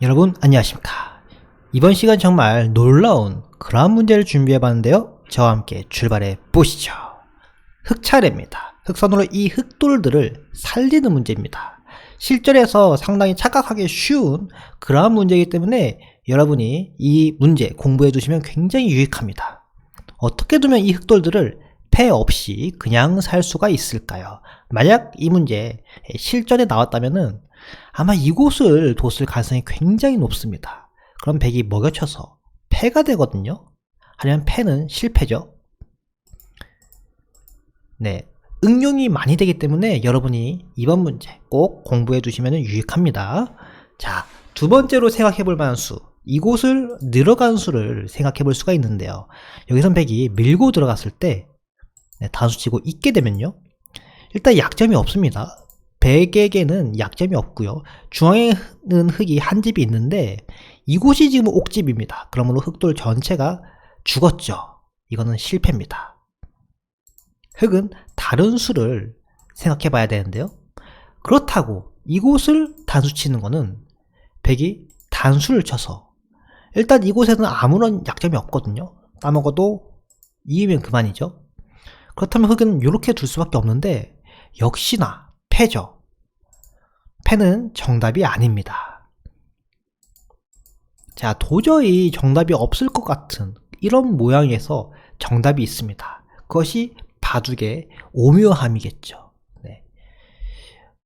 여러분 안녕하십니까. 이번 시간 정말 놀라운 그런 문제를 준비해 봤는데요. 저와 함께 출발해 보시죠. 흑 차례입니다. 흑선으로 이 흑돌들을 살리는 문제입니다. 실전에서 상당히 착각하기 쉬운 그러한 문제이기 때문에 여러분이 이 문제 공부해 두시면 굉장히 유익합니다. 어떻게 두면 이 흑돌들을 패 없이 그냥 살 수가 있을까요? 만약 이 문제 실전에 나왔다면은 아마 이곳을 뒀을 가능성이 굉장히 높습니다. 그럼 백이 먹여쳐서 패가 되거든요. 하지만 패는 실패죠. 네. 응용이 많이 되기 때문에 여러분이 이번 문제 꼭 공부해 두시면 유익합니다. 자, 두 번째로 생각해 볼 만한 수. 이곳을 늘어간 수를 생각해 볼 수가 있는데요. 여기선 백이 밀고 들어갔을 때 네, 단수치고 있게 되면요. 일단 약점이 없습니다. 백에게는 약점이 없고요. 중앙에 는 흙이 한 집이 있는데 이곳이 지금 옥집입니다. 그러므로 흑돌 전체가 죽었죠. 이거는 실패입니다. 흙은 다른 수를 생각해 봐야 되는데요. 그렇다고 이곳을 단수 치는 거는 백이 단수를 쳐서 일단 이곳에는 아무런 약점이 없거든요. 따먹어도 이으면 그만이죠. 그렇다면 흙은 이렇게 둘 수밖에 없는데 역시나 패죠. 패는 정답이 아닙니다. 자, 도저히 정답이 없을 것 같은 이런 모양에서 정답이 있습니다. 그것이 바둑의 오묘함이겠죠. 네.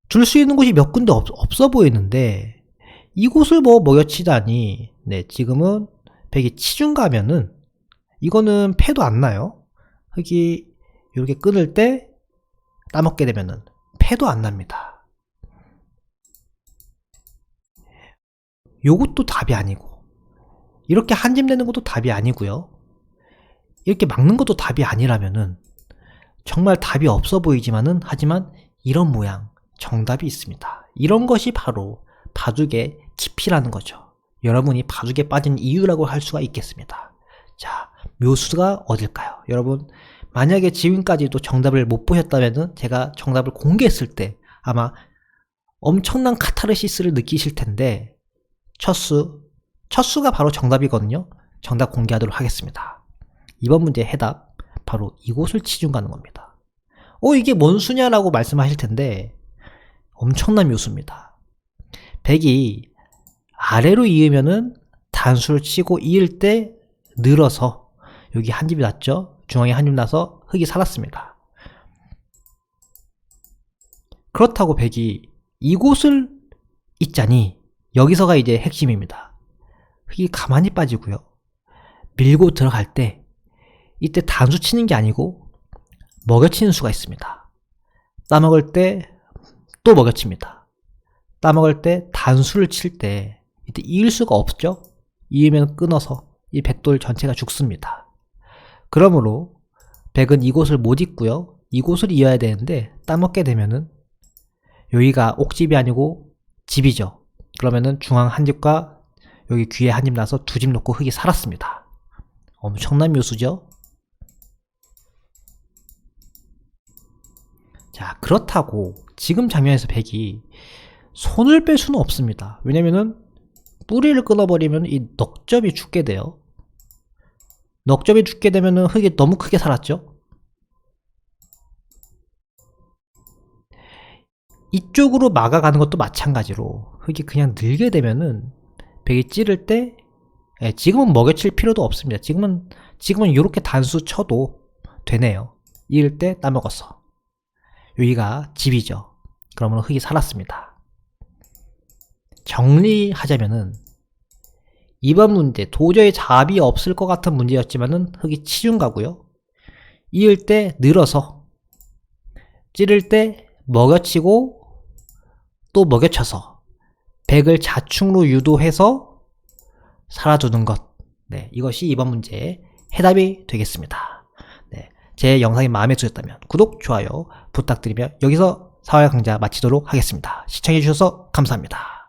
줄수 있는 곳이 몇 군데 없, 없어 보이는데 이곳을 뭐 먹여치다니 네, 지금은 백이 치중 가면은 이거는 패도 안 나요. 흙이 이렇게 끊을 때 따먹게 되면은 패도 안 납니다. 요것도 답이 아니고 이렇게 한 집 내는 것도 답이 아니고요. 이렇게 막는 것도 답이 아니라면은 정말 답이 없어 보이지만은 하지만 이런 모양 정답이 있습니다. 이런 것이 바로 바둑의 깊이라는 거죠. 여러분이 바둑에 빠진 이유라고 할 수가 있겠습니다. 자, 묘수가 어딜까요? 여러분, 만약에 지금까지도 정답을 못 보셨다면 제가 정답을 공개했을 때 아마 엄청난 카타르시스를 느끼실 텐데 첫 수, 첫 수가 바로 정답이거든요. 정답 공개하도록 하겠습니다. 이번 문제 해답 바로 이곳을 치중 가는 겁니다. 어 이게 뭔 수냐라고 말씀하실 텐데 엄청난 묘수입니다. 백이 아래로 이으면은 단수를 치고 이을 때 늘어서 여기 한 집이 났죠. 중앙에 한집 나서 흙이 살았습니다. 그렇다고 백이 이곳을 있자니 여기서가 이제 핵심입니다. 흙이 가만히 빠지고요. 밀고 들어갈 때 이때 단수 치는 게 아니고 먹여치는 수가 있습니다. 따먹을 때 또 먹여칩니다. 따먹을 때 단수를 칠 때 이때 이을 수가 없죠? 이으면 끊어서 이 백돌 전체가 죽습니다. 그러므로 백은 이곳을 못 잇고요. 이곳을 이어야 되는데 따먹게 되면은 여기가 옥집이 아니고 집이죠. 그러면은 중앙 한 집과 여기 귀에 한 집 나서 두 집 놓고 흙이 살았습니다. 엄청난 묘수죠? 자, 그렇다고 지금 장면에서 백이 손을 뺄 수는 없습니다. 왜냐면은 뿌리를 끊어버리면 이 넉점이 죽게 돼요. 넉점이 죽게 되면은 흙이 너무 크게 살았죠? 이쪽으로 막아가는 것도 마찬가지로 흙이 그냥 늘게 되면은 백이 찌를 때 예, 지금은 먹여칠 필요도 없습니다. 지금은 지금은 이렇게 단수 쳐도 되네요. 이을 때 따먹었어. 여기가 집이죠. 그러면 흙이 살았습니다. 정리하자면은 이번 문제 도저히 답이 없을 것 같은 문제였지만은 흙이 치중 가고요. 이을 때 늘어서 찌를 때 먹여치고 또 먹여쳐서 백을 자충으로 유도해서 살아두는 것. 네, 이것이 이번 문제의 해답이 되겠습니다. 네, 제 영상이 마음에 드셨다면 구독, 좋아요 부탁드리며 여기서 사활 강좌 마치도록 하겠습니다. 시청해주셔서 감사합니다.